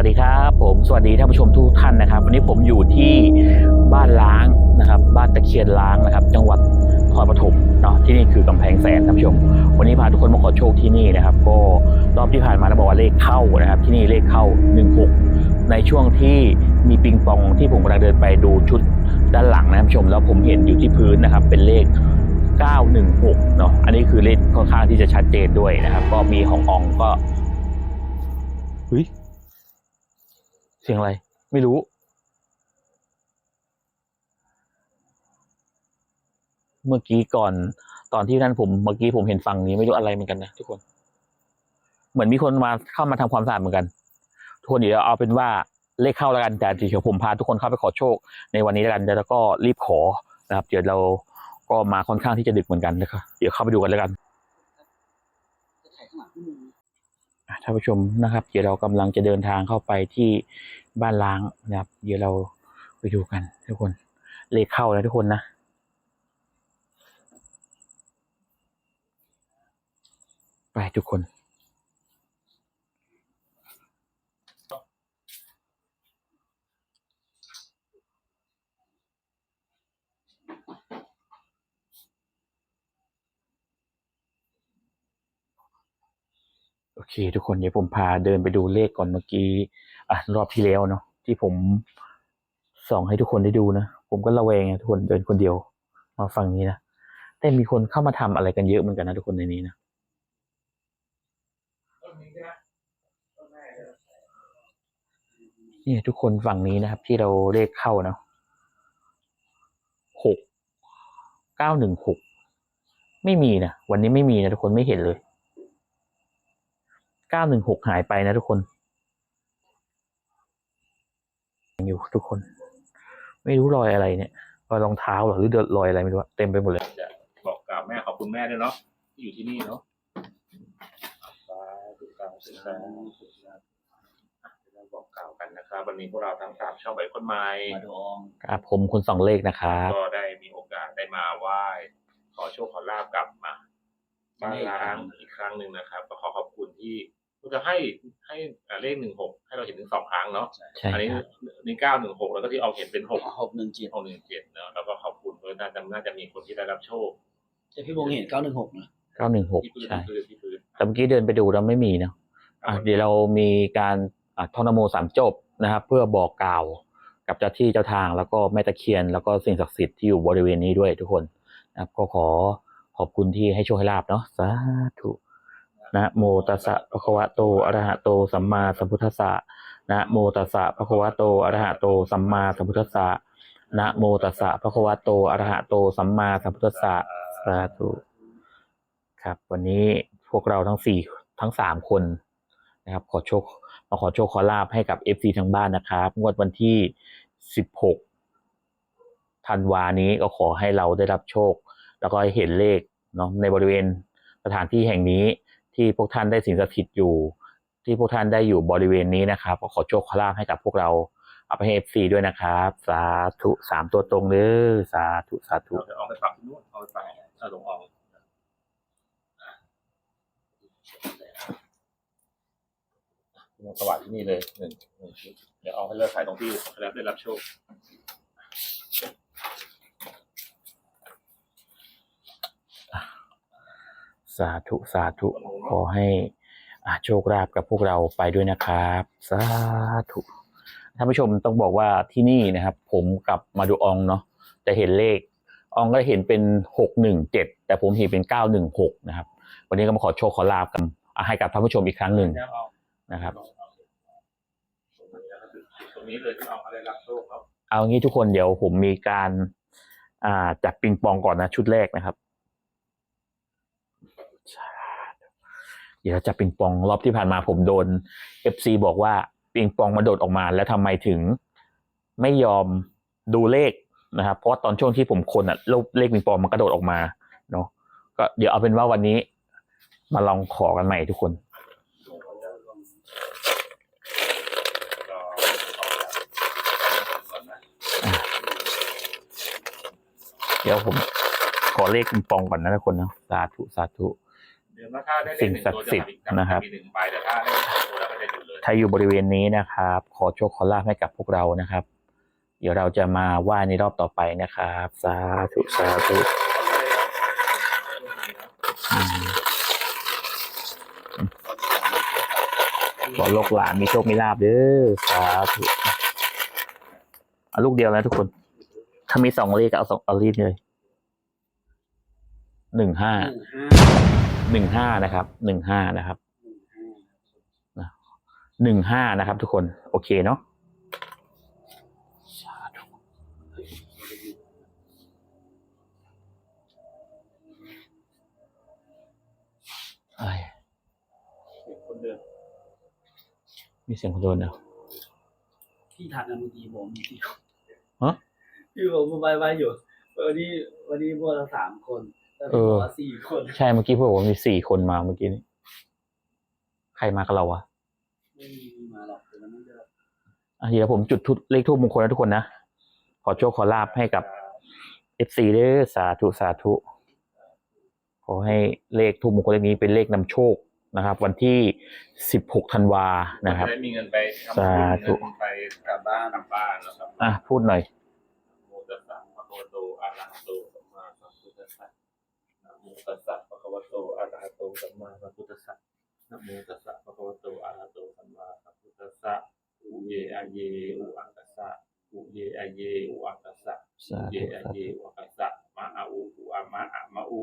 วัสดีครับผมสวัสดีท่านผู้ชมทุกท่านนะครับ วันนี้ผมอยู่ที่บ้านล้างนะครับ บ้านตะเคียนล้างนะครับ จังหวัดนครปฐมเนาะที่นี่คือกำแพงแสนท่านผู้ชม วันนี้พาทุกคนมาขอโชคที่นี่นะครับ ก็รอบที่ผ่านมาเราบอกว่าเลขเข้านะครับ ที่นี่เลขเข้า 16 ในช่วงที่มีปิงปองที่ผมกำลังเดินไปดูชุดด้านหลังนะท่านผู้ชม แล้วผมเห็นอยู่ที่พื้นนะครับ เป็นเลข916เนาะอันนี้คือเลขค่อนข้างที่จะชัดเจนด้วยนะครับ ก็มีของอองก็เฮ้ย เสียงอะไร ไม่รู้ เมื่อกี้ก่อน ตอนที่ท่านผมเมื่อกี้ผมเห็นฝั่งนี้ไม่รู้อะไรเหมือนกันนะทุกคน เหมือนมีคนมาเข้ามาทำความสะอาดเหมือนกัน ทุกคนเดี๋ยวเอาเป็นว่าเลขเข้าแล้วกันแต่เดี๋ยวผมพาทุกคนเข้าไปขอโชค ในวันนี้แล้วกันแล้วก็รีบขอนะครับ เดี๋ยวเราก็มาค่อนข้างที่จะดึกเหมือนกันนะครับเดี๋ยวเข้าไปดูกันแล้วกันจะถ่ายข้างหลังพี่มุมอะ ท่านผู้ชมนะครับ เดี๋ยวเรากำลังจะเดินทางเข้าไปที่บ้านล้างนะครับ เดี๋ยวเราไปดูกันทุกคน เลขเข้าแล้วทุกคนนะไปทุกคน เคทุกคนเดี๋ยวผมพาเดินไปดูเลขก่อนเมื่อกี้อะรอบที่แล้วเนาะที่ผมส่องให้ทุกคนได้ดูนะ ผมก็ระแวงไงทุกคนเดินคนเดียว มาฝั่งนี้นะแต่มีคนเข้ามาทำอะไรกันเยอะเหมือนกันนะทุกคนในนี้นะนี่ทุกคนฝั่งนี้นะครับ ที่เราเลขเข้านะหกเก้าหนึ่งหกไม่มีนะวันนี้ไม่มีนะทุกคนไม่เห็นเลย เก้าหนึ่งหกหายไปนะทุกคนยังอยู่ทุกคน ไม่รู้รอยอะไรเนี่ยรอยรองเท้าหรอหรือเดินรอยอะไรไม่รู้เต็มไปหมดเลยจะบอกกล่าวแม่ขอบคุณแม่ด้วยเนาะที่อยู่ที่นี่เนาะเราบอกกล่าวกันนะครับวันนี้พวกเราทั้งสามชองใบคนไม้ครับผมคุณสองเลขนะครับก็ได้มีโอกาสได้มาไหว้ขอโชคขอลาบกลับมาบ้านล้างอีกครั้งหนึ่งนะครับก็ขอขอบคุณที่ จะให้ให้อ่าเลขหนึ่งหกให้เราเห็นถึงสองครั้งเนาะใช่อันนี้ครับนี่เก้าหนึ่งหกแล้วก็ที่เอาเห็นเป็นหกหกหนึ่งเจ็ดหกหนึ่งเจ็ดเนาะแล้วก็ขอบคุณเพราะน่าจะน่าจะมีคนที่ได้รับโชคแต่พี่วงเห็นเก้าหนึ่งหกนะที่เก้าหนึ่งหกพื้นใช่ ที่พื้นที่พื้นแต่เมื่อกี้เดินไปดูแล้วไม่มีเนาะอะเดี๋ยวเรามีการอะท่องนโมสามจบนะครับ เพื่อบอกกล่าวกับเจ้าที่เจ้าทางแล้วก็แม่ตะเคียน แล้วก็สิ่งศักดิ์สิทธิ์ที่อยู่บริเวณนี้ด้วยทุกคนนะครับ ก็ขอขอบคุณที่ให้โชคให้ลาบเนาะสาธุ นะโมตัสสะภะคะวะโตอะระหะโตสัมมาสัมพุทธัสสะนะโมตัสสะภะคะวะโตอะระหะโตสัมมาสัมพุทธัสสะนะโมตัสสะภะคะวะโตอะระหะโตสัมมาสัมพุทธัสสะสาธุครับ วันนี้พวกเราทั้งสี่ทั้งสามคนนะครับ ขอโชคมาขอโชคขอลาบให้กับ FC ทางบ้านนะครับงวดวันที่16ธันวานี้ก็ขอให้เราได้รับโชค แล้วก็เห็นเลขเนาะในบริเวณสถานที่แห่งนี้ ที่พวกท่านได้สิงสถิตอยู่ ที่พวกท่านได้อยู่บริเวณนี้นะครับก็ขอโชคขอลาบให้กับพวกเราเอาไปให้ FC ด้วยนะครับ สาธุสามตัวตรงเลยสาธุสาธุเราเอาไปปรับที่นู่นเอาไปปรับเอาลงออกลงสวัสดิ์ที่นี่เลยหนึ่งหนึ่งชุดเดี๋ยวเอาให้เลิกขายตรงที่แล้วได้รับโชค สาธุสาธุขอให้อาโชคลาภกับพวกเราไปด้วยนะครับ สาธุท่านผู้ชมต้องบอกว่าที่นี่นะครับ ผมกับมาดูอองเนาะจะเห็นเลขอองก็เห็นเป็นหกหนึ่งเจ็ดแต่ผมเห็นเป็นเก้าหนึ่งหกนะครับ วันนี้ก็มาขอโชคขอลาบกันให้กับท่านผู้ชมอีกครั้งหนึ่งนะครับเอาเขาได้รับโชคครับเอางี้ทุกคนเดี๋ยวผมมีการอ่าจับปิงปองก่อนนะชุดแรกนะครับ เดี๋ยวจับปิงปองรอบที่ผ่านมาผมโดนเอฟซีบอกว่าปิงปองมาโดดออกมา แล้วทำไมถึงไม่ยอมดูเลขนะครับ เพราะตอนช่วงที่ผมคนอะเลขเลขปิงปองมันกระโดดออกมาเนาะก็เดี๋ยวเอาเป็นว่าวันนี้มาลองขอกันใหม่ทุกคนเดี๋ยวผมขอเลขปิงปองก่อนนะทุกคนนะสาธุสาธุ สิ่งศักดิ์สิทธิ์นะครับมีหนึ่งใบแต่ถ้าได้ตัวแล้วก็จะหยุดเลยรอยู่บริเวณนี้นะครับ ขอโชคขอลาภให้กับพวกเรานะครับ เดี๋ยวเราจะมาไหว้ในรอบต่อไปนะครับสาธุสาธุอืมขอโลกหลานมีโชคมีลาบเด้อสาธุเอาลูกเดียวนะทุกคน ถ้ามีสองเลขก็เอาสองเอารีดเลยหนึ่งห้า หนึ่งห้าหนึ่งห้านะครับหนึ่งห้านะครับหนึ่งห้าหนึ่งห้านะครับ ทุกคนโอเคเนาะสาธุเอ้ยคนเดินมีเสียงคนโดนเหรอที่ทันนะเมื่อกี้ผมที่ฮะที่ผมไปไปอยู่ วันนี้วันนี้พวกเราสามคน แล้วพี่บอกว่าสี่คนใช่เมื่อกี้พวกผมมีสี่คนมาเมื่อกี้นี้ใครมากับเราวะไม่มีมาหรอกแต่มันไม่เยอะอะเดี๋ยวผมจุดทุเลขทูบมงคลนะทุกคนนะ ขอโชคขอลาบให้กับเอฟซีเด้อสาธุสาธุ ขอให้เลขทูบมงคลเลขนี้เป็นเลขนำโชคนะครับ วันที่สิบหกธันวานะครับจะได้มีเงินไปทำสาธุ เงินไปกลับบ้านกลับบ้านนะครับ อะพูดหน่อย โมตัสสะภะคะวะโตอะระหะโตสัมมาสัมพุทธัสสะนะโม ตัสสะภะคะวะโตอะระหะโตสัมมาสัมพุทธัสสะนะโมตัสสะภะคะวะโตอะระหะโตสัมมาสัมพุทธัสสะอุเยอะเยอุอังกัสสะอุเยอะเยอุอังกัสสะสาเยอะเยอุอังกัสสะมะอาอุอุอะมะอะมะอุ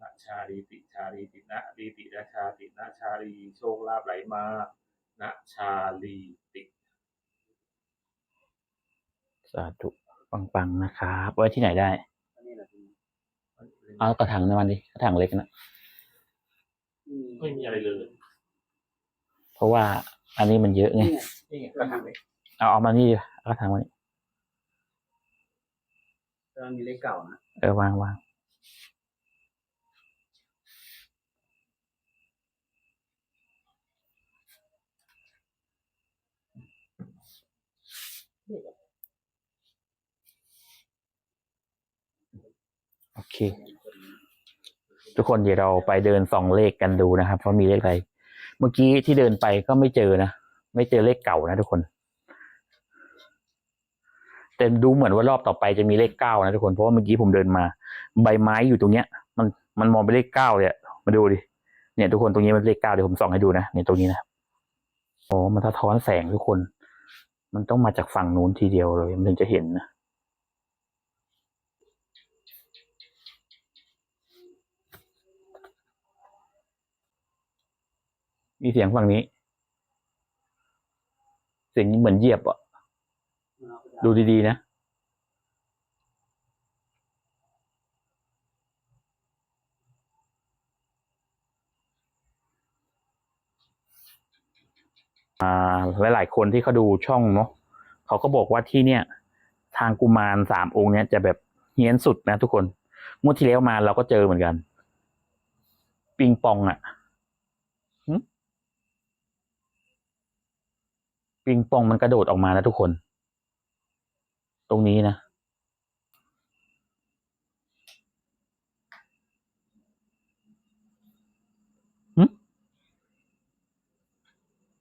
นะชาลีติชาลีตินะลีตินะชาตินะชาลีโชคลาภไหลมานะชาลีติสาธุปังๆนะครับ ไว้ที่ไหนได้ อันนี้แหละคุณ เอากระถางน้ำมันดิกระถางเล็กนะอืมไม่มีอะไรเลย เพราะว่าอันนี้มันเยอะไงนี่ไงนี่ไงกระถางเล็กเอาเอามานี่ดิเอากระถางมานี่แต่มันมีเลขเก่านะเออวางวาง เค ทุกคนเดี๋ยวเราไปเดินส่องเลขกันดูนะครับว่ามีเลขอะไร เมื่อกี้ที่เดินไปก็ไม่เจอนะ ไม่เจอเลขเก่านะทุกคน แต่ดูเหมือนว่ารอบต่อไปจะมีเลขเก้านะทุกคนเพราะว่าเมื่อกี้ผมเดินมา ใบไม้อยู่ตรงเนี้ย มันมันมองไปเลขเก้าเลยมาดูดิเนี่ย ทุกคนตรงนี้มันเลขเก้าเดี๋ยวผมส่องให้ดูนะเนี่ยตรงนี้นะโอ้มันสะท้อนแสงทุกคน มันต้องมาจากฝั่งนู้นทีเดียวเลยมันถึงจะเห็นนะ มีเสียงฝั่งนี้ เสียงเหมือนเหยียบอะ ดูดีๆนะ อ่า หลายๆคนที่เขาดูช่องเนาะเขาก็บอกว่าที่เนี่ย ทางกุมารสามองค์เนี่ยจะแบบเฮี้ยนสุดนะทุกคนงวดที่แล้วมาเราก็เจอเหมือนกัน ปิงปองอะ่ะ ปิงปองมันกระโดดออกมานะทุกคน ตรงนี้นะ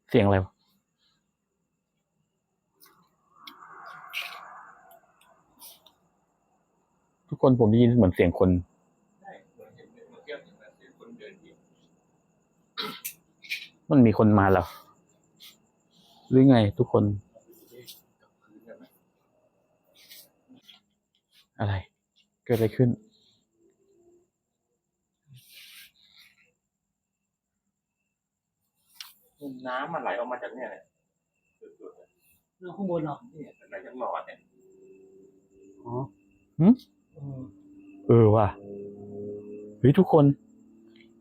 เสียงอะไรวะทุกคนผมได้ยินเหมือนเสียงคนมันมีคนมาเหรอ หรือไงทุกคนกับพื้นแบบนั้นอะไร เกิดอะไรขึ้น น้ำมันไหลออกมาจากเนี่ยเนี่ยสุดๆอะเรื่องข้างบนเหรอเนี่ยไหลจากหลอดเนี่ยอ๋อหึเออเออว่ะเฮ้ยทุกคน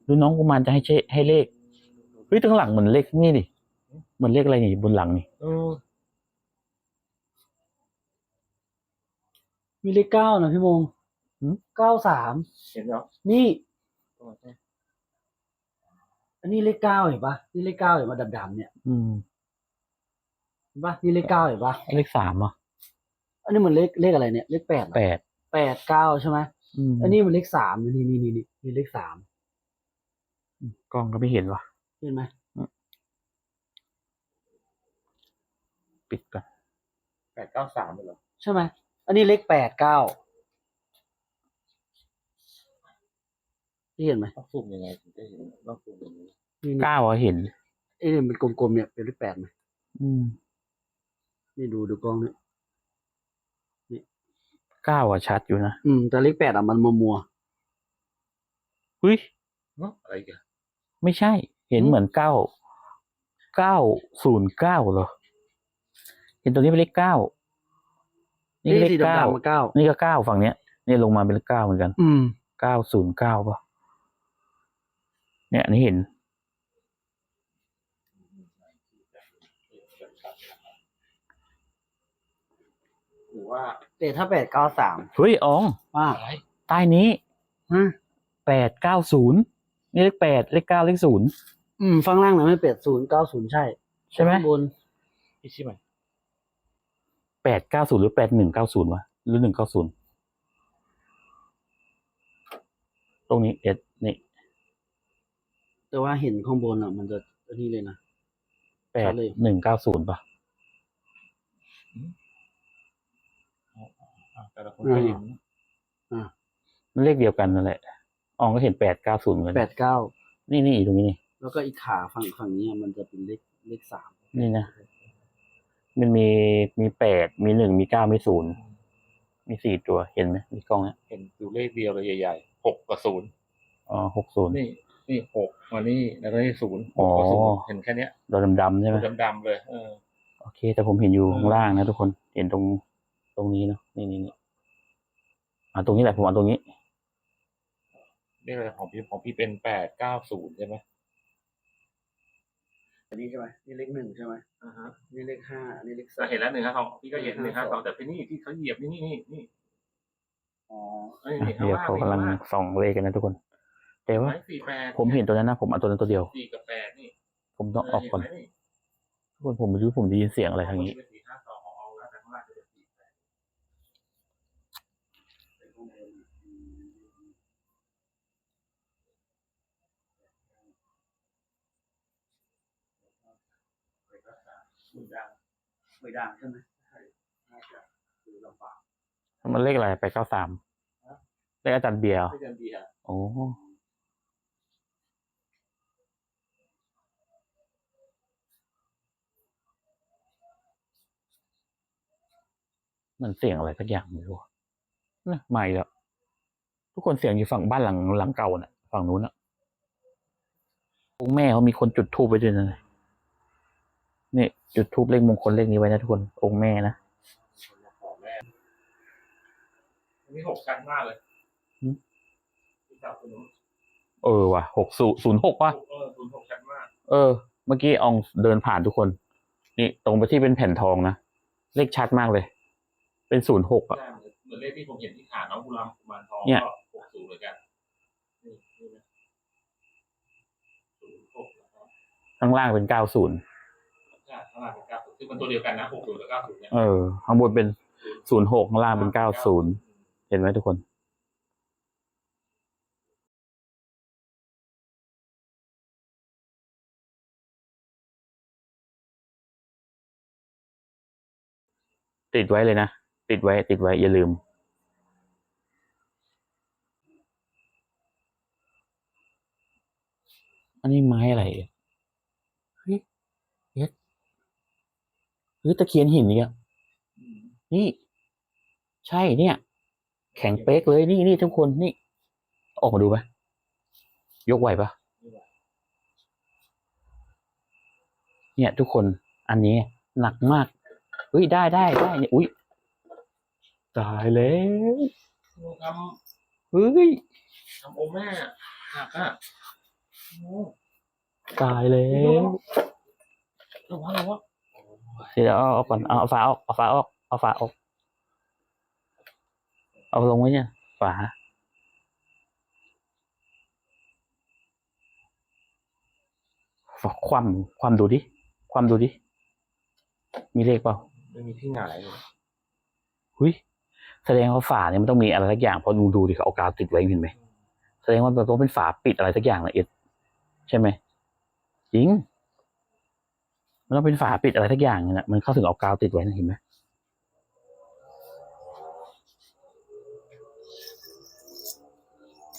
ดูน้องกุมารจะให้เชให้เลขเฮ้ยตั้งหลังเหมือนเลขนี่ดิเห มือนเลขอะไรนี่บนหลังนี่เออมีเลขเก้านะพี่มงเก้าสามเห็นเนาะนี่ อันนี้เลขเก้าเห็นปะนี่เลขเก้าเห็นมาดำๆเนี่ย อืมเห็นปะนี่เลขเก้าเห็นปะเลขสามอะอันนี้เหมือนเลขเลขอะไรเนี่ย เลขแปดเหรอแปดแปดเก้าใช่ไหมอืมอันนี้มันเลขสามนี่นี่นี่นี่นี่เลขสามกล้องก็ไม่เห็นว่ะเห็นไหมอืม ปิดก่อนแปดเก้าสามเหรอใช่ไหมอันนี้เลขแปดเก้าที่เห็นไหมต้องซูมยังไงถึงจะเห็นต้องซูมอย่างนี้นี่เก้าอะเห็น เอ้ยมันกลมๆเนี่ยเป็นเลขแปดไหมอืมนี่ดูดูกล้องเนี่ยเก้าอะชัดอยู่นะอืมแต่เลขแปดอะมันมัวมัวอุ้ยเนาะอะไรกัน ไม่ใช่ เห็นเหมือนเก้าเก้าศูนย์เก้าเหรอ เห็นตัวนี้เป็นเลขเก้าๆนี่เลขสีเก้าดำๆมาเก้านี่ก็เก้าฝั่งเนี้ยนี่ลงมาเป็นเลขเก้าเหมือนกัน อืมเก้าศูนย์เก้าป่ะเนี่ยอันนี้เห็น หรือว่าแต่ถ้าแปดเก้าสามเฮ้ยอองว่าอะไรใต้นี้ฮะแปดเก้าศูนย์นี่เลขแปดเลขเก้าเลขศูนย์อืมฟังล่างนะไม่แปดศูนย์เก้าศูนย์ใช่ ใช่ไหมข้างบนพี่ชิไหม แปดเก้าศูนย์หรือแปดหนึ่งเก้าศูนย์วะหรือหนึ่งเก้าศูนย์ตรงนี้เอ็ดนี่แต่ว่าเห็นข้างบนอะ มันจะอันนี้เลยนะแปชัดดเลยหนึ่งเก้าศูนย์ป่ะอะแต่ละคนก็เห็นมันเลขเดียวกันนั่นแหละอองก็เห็นแปดเก้าศูนย์เหมือนกันแปดเก้านี่นี่ตรงนี้นี่แล้วก็อีกขาฝั่งฝั่งนี้อะมันจะเป็นเลขเลขสามนี่นะ มันมีมีแปดมีหนึ่งมีเก้ามีศูนย์มีสี่ตัวเห็นไหมมีกล้องเนี่ยเห็นดูเลขเดียวเลยใหญ่ๆหกกับศูนย์อ๋อหกศูนย์นี่นี่หกมานี่แล้วก็นี่ศูนย์หอ๋อกกับศูนย์เห็นแค่เนี้ยดำดำๆใช่ไหมดำๆเลยเออโอเค แต่ผมเห็นอยู่เออข้างล่างนะทุกคนเห็นตรงตรงนี้เนาะนี่นี่นี่อ่าตรงนี้แหละผมเอาตรงนี้ นี่อะไรของพี่ของพี่เป็นแปดเก้าศูนย์ใช่ไหม อันนี้ใช่ไหมนี่เลขหนึ่งใช่ไหมอ่าฮะนี่เลขห้าอันนี้เลขสาเรามเห็นแล้วหนึ่งห้าสองพี่ก็เห็นหนึ่งห้าสองแต่ที่นี่ที่เขาเหยียบนี่นี่นี่นี่อ๋อเอ้ยอะนี่ข้างเดี๋ยวล่างเขานี่กำลังข้างล่างส่องเลขกันนะทุกคน แต่ว่าไม้สี่แปดผมเห็นตัวนั้นนะผมเอาตัวนั้นตัวเดียว สี่กับแปดนี่ผมต้องออกก่อนเห็ไหมทุกคนผมไม่รู้ผมได้ยินเสียงอะไรทางนี้ เป็นสี่ห้าสองของเอาแล้วแต่ข้างล่างจะเป็นสี่แปด มือด่างมือด่างใช่ไหมใช่น่าจะคือลำบากมันเลขอะไรไปเก้าสามเลขอาจารย์เบียร์เหรอไม่เดินเบียร์โอ้มันเสียงอะไรสักอย่างไม่รู้นะไม่แล้วทุกคนเสียงอยู่ฝั่งบ้านหลังหลังเก่าน่ะ ฝั่งนู้นน่ะองค์แม่เขามีคนจุดธูปไว้ด้วยนะ นี่จุดธูปเลขมงคลเลขนี้ไว้นะทุกคน องค์แม่นะของแม่อันนี้หกชั้นมากเลยหืมที่จับคุณนู้นเออว่ะหกศูนย์หกว่ะเออศูนย์หกชั้นมาก เออ เมื่อกี้อองเดินผ่านทุกคน นี่ตรงไปที่เป็นแผ่นทองนะ เลขชัดมากเลย เป็นศูนย์หกอะใช่เหมือนเหมือนเลขที่ผมเห็นที่ขาน้องกุลามกุมารทองเนี่ยก็หกศูนย์เหมือนกันนี่นี่นะศูนย์หกนะครับข้างล่างเป็นเก้าศูนย์ใช่ข้างล่างเป็นเก้าศูนย์ซึ่งเป็นตัวเดียวกันนะหกศูนย์กับเก้าศูนย์เนี่ยเออ ข้างบนเป็นศูนย์หกข้างล่างเป็นเก้าศูนย์เห็นไหมทุกคนติดไว้เลยนะ ติดไว้ ติดไว้ อย่าลืม อันนี้ไม้อะไรอะเฮ้ยเฮ็ด เฮ้ยตะเคียนหินนี่อะอืมนี่ ใช่เนี่ย แข็งเป๊กเลยนี่นี่ทุกคนนี่ออกมาดูไหมยกไหวปะเนี่ย ทุกคนอันนี้หนักมากเฮ้ยได้ได้ได้เนี่ยอุ้ยตายแล้วทเฮ้ยำทำองค์แม่หักอะโอ้ตายแล้วระวังระวัง เดี๋ยวเอาเอาก่อนเอาเอาฝาออกเอาฝาออกเอาฝาออก เอาลงไว้เนี่ยฝาฝาความความดูดิความดูดิ มีเลขเปล่าไม่มีที่หงายเลยหุยแสดงว่าฝาเนี่ยมันต้องมีอะไรสักอย่างเพราะดูดูดิเขาเอากาวติดไว้เห็นไหมแสดงว่ามันต้องเป็นฝาปิดอะไรสักอย่างละเอ็ดใช่ไหมจริง มันต้องเป็นฝาปิดอะไรทักอย่างนะมันเข้าถึงเอากาวติดไว้นะเห็นไหม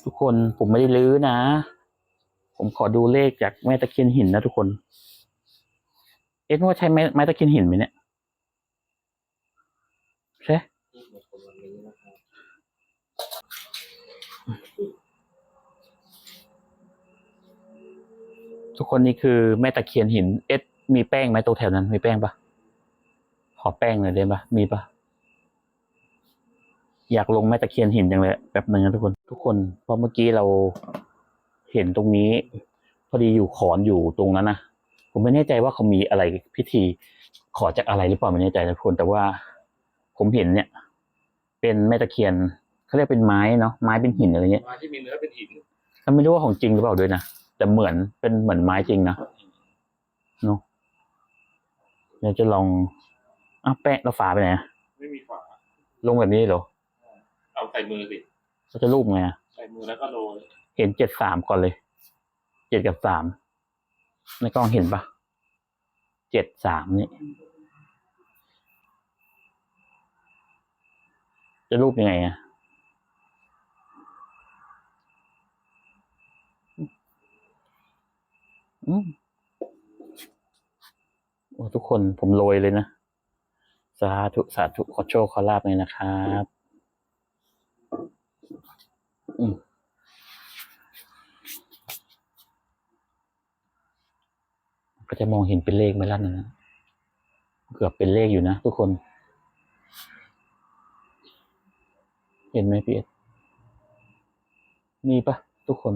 ทุกคนผมไม่ได้ลื้อนะ ผมขอดูเลขจากแม่ตะเคียนหินนะทุกคน เอ็ดว่าใช่ไม้ไม้ตะเคียนหินไหมเนี่ยใช่ทุกคนนี่คือแม่ตะเคียนหินเอ็ด มีแป้งไหมตรงแถวนั้น มีแป้งปะขอแป้งหน่อยได้ปะมีปะอยากลงแม่ตะเคียนหินจังเลยแบบนึงนะทุกคน ทุกคนเพราะเมื่อกี้เราเห็นตรงนี้ พอดีอยู่ขอนอยู่ตรงนั้นนะผมไม่แน่ใจว่าเขามีอะไรพิธีขอจากอะไรหรือเปล่าไม่แน่ใจนะทุกคน แต่ว่าผมเห็นเนี่ย เป็นแม่ตะเคียนเขาเรียกเป็นไม้เนาะไม้เป็นหินอะไรเงี้ยไม้ที่มีเนื้อเป็นหินแล้วไม่รู้ว่าของจริงหรือเปล่าด้วยนะแต่เหมือนเป็นเหมือนไม้จริงนะเนาะ เดี๋ยวจะลองอ้าวแป้งแล้วฝาไปไหนอะไม่มีฝาลงแบบนี้เหรอเอาใส่มือสิเราจะรูปไงอะใส่มือแล้วก็โรยเห็นเจ็ดสามก่อนเลยเจ็ดกับสามในกล้องเห็นปะเจ็ดสามนี่จะรูปยังไงอะอืมโอ้ ทุกคนผมโรยเลยนะ สาธุ สาธุ ขอโชคขอลาบเลยนะครับอืมก็จะมองเห็นเป็นเลขไหมล่ะนะเกือบเป็นเลขอยู่นะทุกคน เห็นไหมพี่เอ็ดนี่ปะทุกคน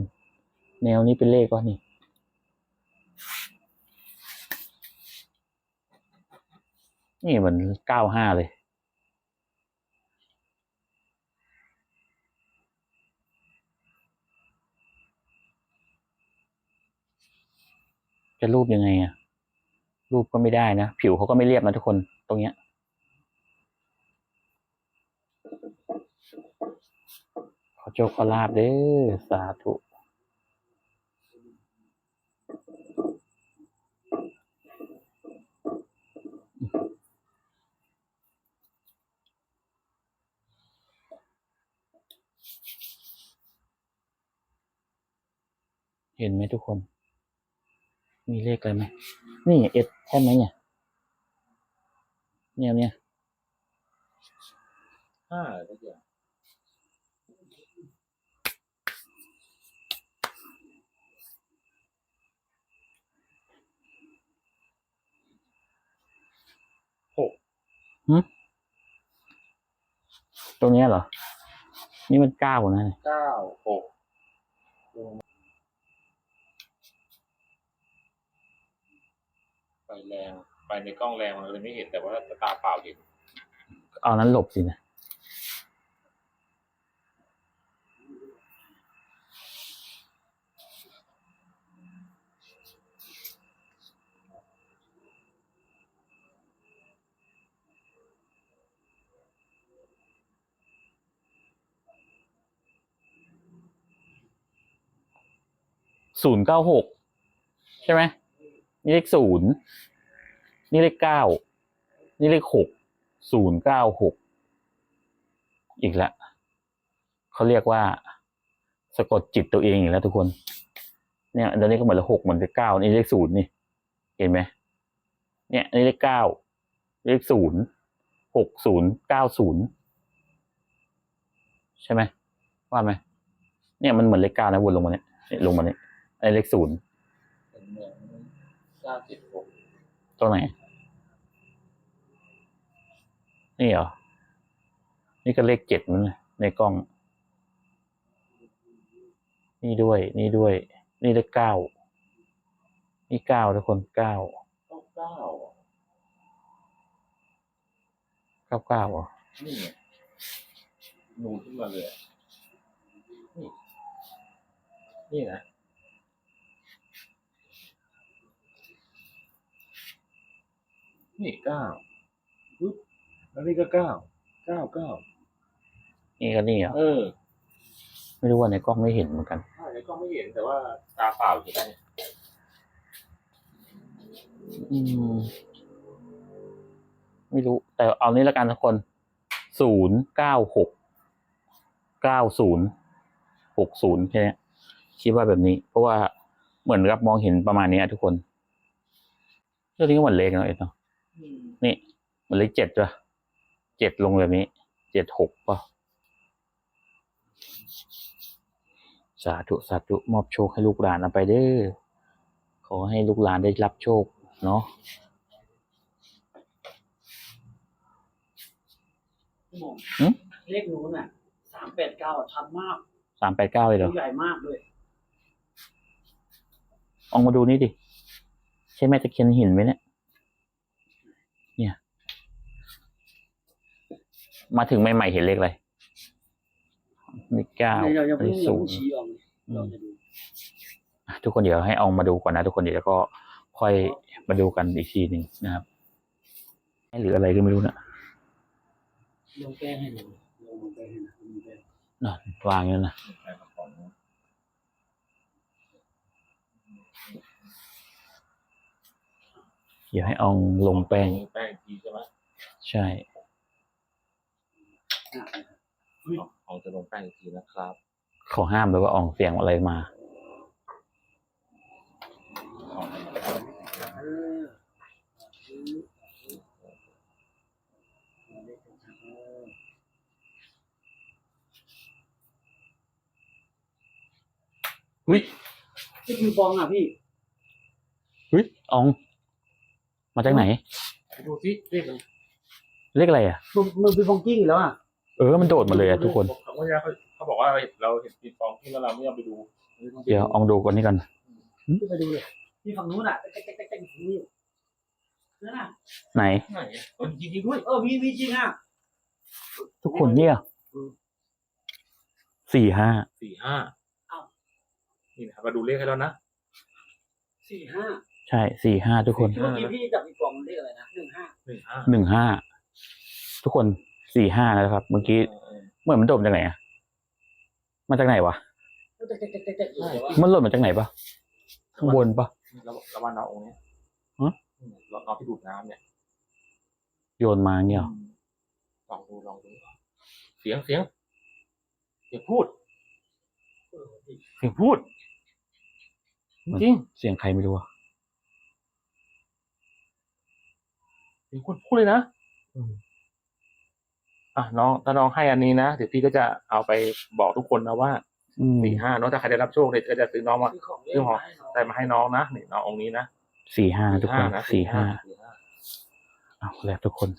แนวนี้เป็นเลขก็นี่ นี่เหมือนเก้าห้าเลย จะรูปยังไงอะรูปก็ไม่ได้นะ ผิวเขาก็ไม่เรียบนะทุกคนตรงเนี้ยขอโชคขอลาบเด้อสาธุ ห็นไหมทุกคน มีเลขอะไรไหม นี่เอ็ดใช่ไหมเนี่ย เนี่ยเนี่ยห้าทุกอย่างตรงเนี้ยเหรอ นี่มันเก้านะเนี่ย เก้าหก ไฟแรงไฟในกล้องแรงมันเลยไม่เห็นแต่ว่าตาเปล่าเห็นเอานั้นหลบสินะศูนย์เก้าหกใช่ไหม นี่เลขศูนย์นี่เลขเก้านี่เลขหกศูนย์เก้าหกอีกแล้วเขาเรียกว่าสะกดจิตตัวเองอีกแล้วทุกคน เนี่ยอันนี้ก็เหมือนเลขหกเหมือนเลขเก้านี่เลขศูนย์นี่ เห็นไหมเนี่ยนนี้เลขเก้าเลขศูนย์หกศูนย์เก้าศูนย์ใช่ไหมว่าไหมเนี่ยมันเหมือนเลขเก้านะวนลงมาเนี่ยเนี่ยลงมาเนี่ยไอ้เลขศูนย์ เป็นเหมือนเก้าเจ็ดหกตรงไหน นี่เหรอ นี่ก็เลขเจ็ดนั่นเลยในกล้อง นี่ด้วย นี่ด้วย นี่เลขเก้า นี่เก้าทุกคนเก้าเก้าเก้าเก้าเก้าเหรอนี่ไงนูนขึ้นมาเลยอะนี่ นี่นะ นี่เก้าปึ๊บแล้วนี่ก็เก้าเก้าเก้านี่ก็นี่เหรอเออ ไม่รู้ว่าในกล้องไม่เห็นเหมือนกันใช่ในกล้องไม่เห็นแต่ว่าตาเปล่าเห็นเนี่ยออืมไม่รู้ แต่เอานี้ละกันทุกคนศูนย์เก้าหกเก้าศูนย์หกศูนย์แค่เนี้ยคิดว่าแบบนี้ เพราะว่าเหมือนกับมองเห็นประมาณเนี้ยทุกคนเรื่องนี้ก็เหมือนเลขเนาะเอ็ดเนาะอืม นี่เหมันเลขเจ็ดจ้ะเจ็ดลงแบบนี้เจ็ดหกป่ะสาธุสาธุมอบโชคให้ลูกหลานเอาไปเด้อขอให้ลูกหลานได้รับโชคเนาะพี่หมงหึเลขนู้นอะสามแปดเก้าชัดมากสามแปดเก้าเลยเหรอใหญ่มากเลยออกมาดูนี่ดิ ใช่แม่ตะเคียนหินไหมเนี่ยเนี่ย มาถึงใหม่ๆเห็นเลขอะไรเลขเก้าเดี๋ยวอย่าเลเพิ่งขอย่าศูเพิ่นงย์ชี้ออกเลยเราจะดูอะทุกคนเดี๋ยวให้อองมาดูก่อนนะ ทุกคนเดี๋ยวก็ค่อยมาดูกันอีกทีหนึ่งนะครับหรืออะไรก็ไม่รู้นะลงแป้งให้ดูลงแป้งให้นะลงแป้งน่ะวางอยู่นะใช่ครับของเดี๋ยวให้อองลงแป้ง แป้งอีกทีใช่ไหมใช่ อะของของจะลงแป้งอีกทีนะครับ เขาห้ามเลยว่าอองเสียงอะไรมาของเออเอออุ้ยนี่คือฟองอะพี่อุ้ยอองมาจากไหน ดูสิเรียกมันเลขอะไรอะมันมันเป็นฟองกิ้งอีกแล้วอะ เออมันโดดมาเลยอะทุกคนเขาไม่ได้เขาเขาบอกว่าเราเห็นปีฟองที่แล้วเราไม่ยอมไปดูเดี๋ยวอองดูก่อนนี่กันขึ้นไปดูเลยที่ฝั่งนู้นอะแจ๊กแจ๊กแจ๊กแจ๊กอยู่นี่นั่นน่ะไหนไหนเออจริงๆด้วยเออมีมีจริงอะทุกคนเนี่ยสี่ห้าสี่ห้าเอ้านี่นะครับมาดูเลขให้แล้วนะสี่ห้าใช่สี่ห้าทุกคนเมื่อกี้พี่จับอีกฟองเลขอะไรนะหนึ่งห้าหนึ่งห้าหนึ่งห้าทุกคน สี่ห้านะครับ เมื่อกี้เออเหมือนมันโดดมาจากไหนอะมาจากไหนวะ มันหล่นมาจากไหนปะข้างบนปะแล้วแล้วว่าน้ององค์เนี้ยฮะ เราน้องที่ดูดน้ำเนี่ยโยนมาเงี้ยเหรอลองดูลองดู เสียงเสียงเสียงพูด เสียงพูด จริงเสียงใครไม่รู้อะเสียงคนพูดเลยนะอ่ะน้องถ้าน้องให้อันนี้นะเดี๋ยวพี่ก็จะเอาไปบอกทุกคนนะว่าอืมสี่ห้าเนาะถ้าใครได้รับโชคเนี่ยก็จะซื้อน้องมาซื้อของเล่ซื้อนของมาให้น้องได้มาให้น้องนะนี่น้ององค์นี้นะสี่ห้าทุกคนนะสี่ห้าสี่ห้าเอาแล้วทุกคน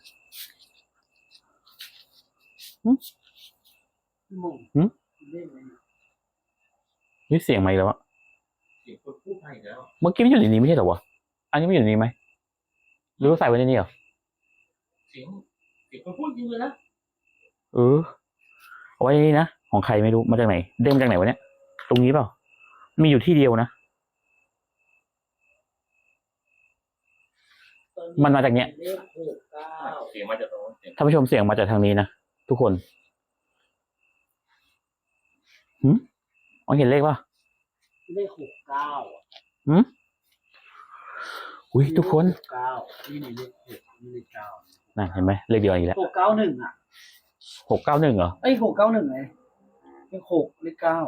พี่หมงหึเลขอะไรนะนี่เสียงมาอีกแล้วอะเสียงคนพูดให้อีกแล้วเมื่อกี้ไม่อยู่ในนี้ไม่ใช่เหรอวะอันนี้ไม่อยู่ในนี้ไหมหรือว่าใส่ไว้ในนี้เหรอเสียงเสียงคนพูดจริงเลยนะ เออเอาไว้ในนี้นะของใครไม่รู้มาจากไหนเด้งมาจากไหนวะเนี่ยตรงนี้เปล่ามีอยู่ที่เดียวนะตอมันมาจากเนี้ยเลขหกเก้าเสียงมาจากตรงนู้นเสียงท่านผู้ชมเสียงมาจากทางนี้นะทุกคนหืมอ๋อเห็นเลขป่ะเลขหกเก้าหืมอุ้ยทุกคนหกเก้านี่นี่เลขหกนี่เลขเก้าน่ะเห็นไหมเลขเดียวอีกแล้วหกเก้าหนึ่งอะ หกเก้าหนึ่งเหรอเอ้ยหกเก้าหนึ่งไงเลขหกเลขเก้า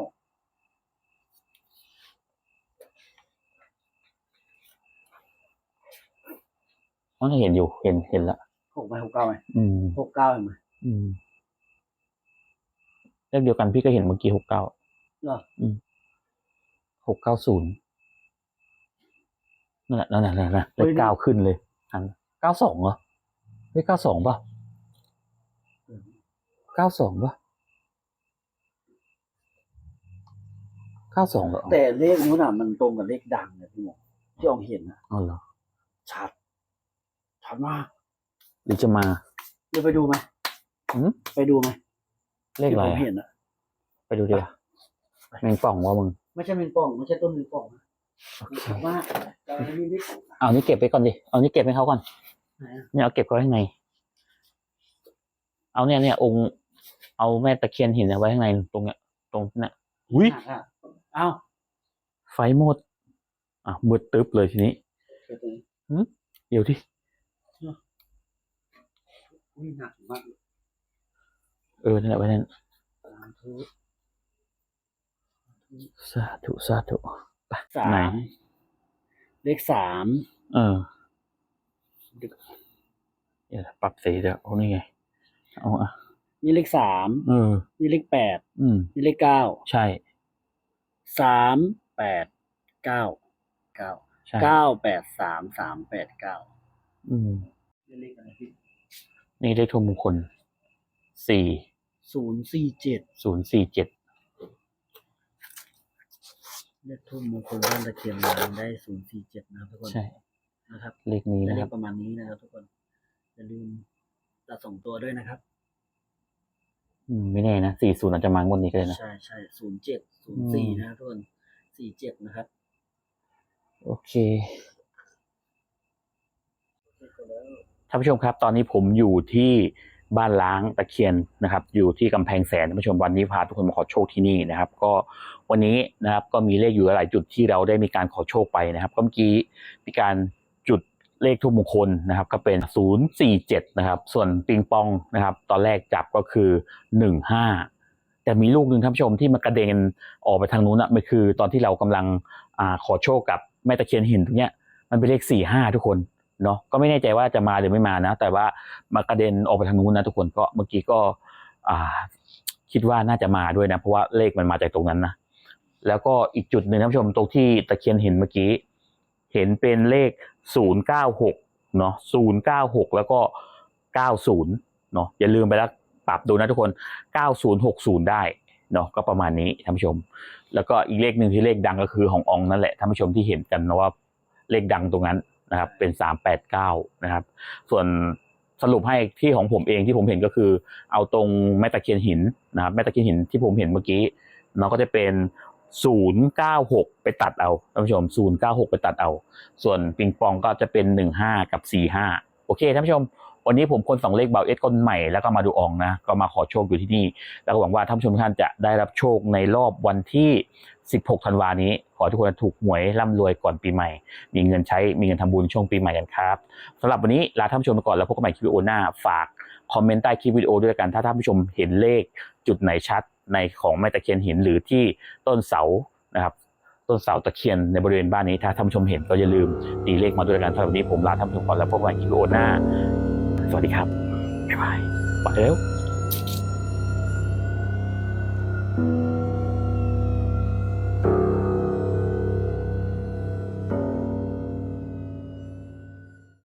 อ๋อเห็นอยู่เห็นเห็นละหกไปหกเก้าไหมอืมหกเก้าเห็นไหมอืมเลขเดียวกันพี่ก็เห็นเมื่อกี้หกเก้าเหรอหกเก้าศูนย์นั่นแหละนั่นแหละนั่นแหละเลขเก้าขึ้นเลยอันเก้าสองเหรอเลขเก้าสองป่ะ เก้าสองป่ะเก้าสองเหรอแต่เลขนู้นอะมันตรงกับเลขดังนะพี่หมอที่อองเห็นนะอ๋อเหรอชัดชัดมากหรือจะมาเดี๋ยวไปดูไหมหืมไปดูไหมเลขอะไรที่ผมอะเห็นอะไปดูดีกว่าแมงป่องว่ามึง ไม่ใช่เป็นป่องไม่ใช่ต้นเป็นป่องนะมันชัดมากแต่อันนี้เลขของเอานี่เก็บไปก่อนดิเอานี่เก็บให้เขาก่อนไหนอะเนี่ยเอาเก็บไว้ข้างในเอาเนี่ยเนี่ยองค์ เอาแม่ตะเคียนหินเนี่ยไว้ข้างในตรงเนี้ยตรงเนี้ยอุ้ยหนักอะเอ้าไฟหมด อะมืดตึ๊บเลยทีนี้เดี๋ยวตรงนี้หืมเดี๋ยวที่อุ้ยหนักมากเออนั่นแหละไว้นั่นสาธุสาธุสาธุสาไหน มเลขสามเออเดี๋ยวปรับสีเดี๋ยวโอ้นี่ไง เอาอะ นี่เลขสามเออนี่เลขแปดอืมนี่เลขเก้าใช่สามแปดเก้าเก้าใช่เก้าแปดสามสามแปดเก้าอืมนี่เลขอะไรพี่นี่เลขทูปมงคลสี่ศูนย์สี่เจ็ดศูนย์สี่เจ็ดเลขทุ่มมงคลบ้านตะเคียนมาได้ศูนย์สี่เจ็ดนะครับทุกคนใช่ นะครับเลขนี้จะนะเลครัขบประมาณนี้นะครับทุกคนอย่าลืมตัดส่งตัวด้วยนะครับ อืมไม่แน่นะสี่ศูนย์อาจจะมางวดนี้ก็ได้นะ ใช่ใช่ศูนย์เจ็ดศูนอืย์มสี่นะครับทุกคนสี่เจ็ดนะครับ โอเค ท่านผู้ชมครับ ตอนนี้ผมอยู่ที่บ้านล้างตะเคียนนะครับ อยู่ที่กำแพงแสนท่านผู้ชมวันนี้พาทุกคนมาขอโชคที่นี่นะครับ ก็วันนี้นะครับ ก็มีเลขอยู่หลายจุดที่เราได้มีการขอโชคไปนะครับ ก็เมื่อกี้มีการจุด เลขทูปมงคลนะครับก็เป็น 047 นะครับ ส่วนปิงปองนะครับ ตอนแรกจับก็คือ 15 แต่มีลูกหนึ่งท่านผู้ชมที่มันกระเด็นออกไปทางนู้นอะมันคือตอนที่เรากำลังอขอโชคกับแม่ตะเคียนหินตรงเนี้ยมันเป็นเลข 45 ทุกคนเนาะก็ไม่แน่ใจว่าจะมาหรือไม่มานะ แต่ว่ามากระเด็นออกไปทางนู้นนะทุกคนก็เมื่อกี้ก็คิดว่าน่าจะมาด้วยนะ เพราะว่าเลขมันมาจากตรงนั้นนะแล้วก็อีกจุดหนึ่งท่านผู้ชมตรงที่ตะเคียนห็นเมื่อกี้ เห็นเป็นเลขศูนย์เนาะศูนย์เก้าหกแล้วก็เก้าศูนย์เนาะ อย่าลืมไปแล้วปรับดูนะทุกคนเก้าศูนย์หกศูนย์ได้เนาะก็ประมาณนี้ท่านผู้ชม แล้วก็อีกเลขหนึ่งที่เลขดังก็คือขององนั่นแหละท่านผู้ชมที่เห็นกันนะว่าเลขดังตรงนั้นนะครับเป็นสามแปดเก้านะครับ ส่วนสรุปให้ที่ของผมเองที่ผมเห็นก็คือ เอาตรงแม่ตะเคียนหินนะครับแม่ตะเคียนหินที่ผมเห็นเมื่อกี้เนาะก็จะเป็น ศูนย์เก้าหกไปตัดเอาท่านผู้ชมศูนย์เก้าหกไปตัดเอา ส่วนปิงปองก็จะเป็นหนึ่งห้ากับสี่ห้าโอเคท่านผู้ชม วันนี้ผมคนสองเลขเบาเอสคนใหม่แล้วก็มาดูอองนะ ก็มาขอโชคอยู่ที่นี่ แล้วก็หวังว่าท่านผู้ชมทุกท่านจะได้รับโชคในรอบวันที่ 16 ธันวานี้ ขอทุกคนถูกหวยร่ำรวยก่อนปีใหม่ มีเงินใช้มีเงินทำบุญช่วงปีใหม่กันครับสำหรับวันนี้ลาท่านผู้ชมไปก่อนแล้วพบกันใหม่คลิปวิดีโอหน้าฝากคอมเมนต์ใต้คลิปวิดีโอด้วยกันถ้าท่านผู้ชมเห็นเลขจุดไหนชัด ในของไม้ตะเคียนหินหรือที่ต้นเสานะครับต้นเสาตะเคียนในบริเวณบ้านนี้ถ้าท่านผู้ชมเห็นก็อย่าลืมตีเลขมาด้วยกันสำหรับวันนี้ผมลาท่านผู้ชมก่อนแล้วพบกันอีกวิดีโอหน้า สวัสดีครับบ๊ายบายไปแล้ว